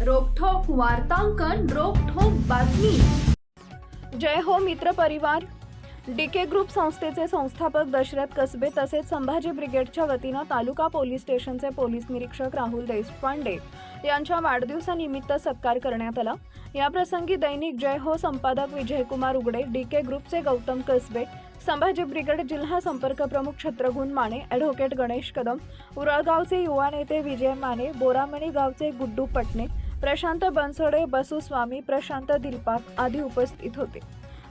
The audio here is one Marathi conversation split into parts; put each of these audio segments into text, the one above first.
वार्तांकन रोखोक बातमी. जय हो मित्र परिवार. डीके ग्रुप संस्थेचे संस्थापक दशरथ कसबे तसेच संभाजी ब्रिगेडच्या वतीनं तालुका पोलीस स्टेशनचे पोलीस निरीक्षक राहुल देशपांडे यांच्या वाढदिवसानिमित्त सत्कार करण्यात आला. याप्रसंगी दैनिक जय हो संपादक विजयकुमार उगडे डीके ग्रुपचे गौतम कसबे संभाजी ब्रिगेड जिल्हा संपर्क प्रमुख छत्रगुण माने ॲडव्होकेट गणेश कदम उरळगावचे युवा नेते विजय माने बोरामणी गावचे गुड्डू पटणे प्रशांत बनसोडे बसुस्वामी प्रशांत दिलपाक आदी उपस्थित होते.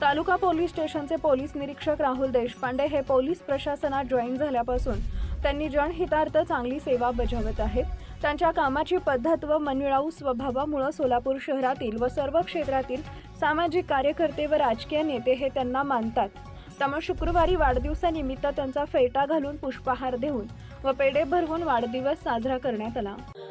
तालुका पोलीस स्टेशनचे पोलीस निरीक्षक राहुल देशपांडे हे पोलीस प्रशासनात जॉईन झाल्यापासून त्यांनी जनहितार्थ चांगली सेवा बजावत आहेत. त्यांच्या कामाची पद्धत व मनमिळावू स्वभावामुळं सोलापूर शहरातील व सर्व क्षेत्रातील सामाजिक कार्यकर्ते व राजकीय नेते हे त्यांना मानतात. त्यामुळे शुक्रवारी वाढदिवसानिमित्त त्यांचा फेटा घालून पुष्पहार देऊन व पेढे भरवून वाढदिवस साजरा करण्यात आला.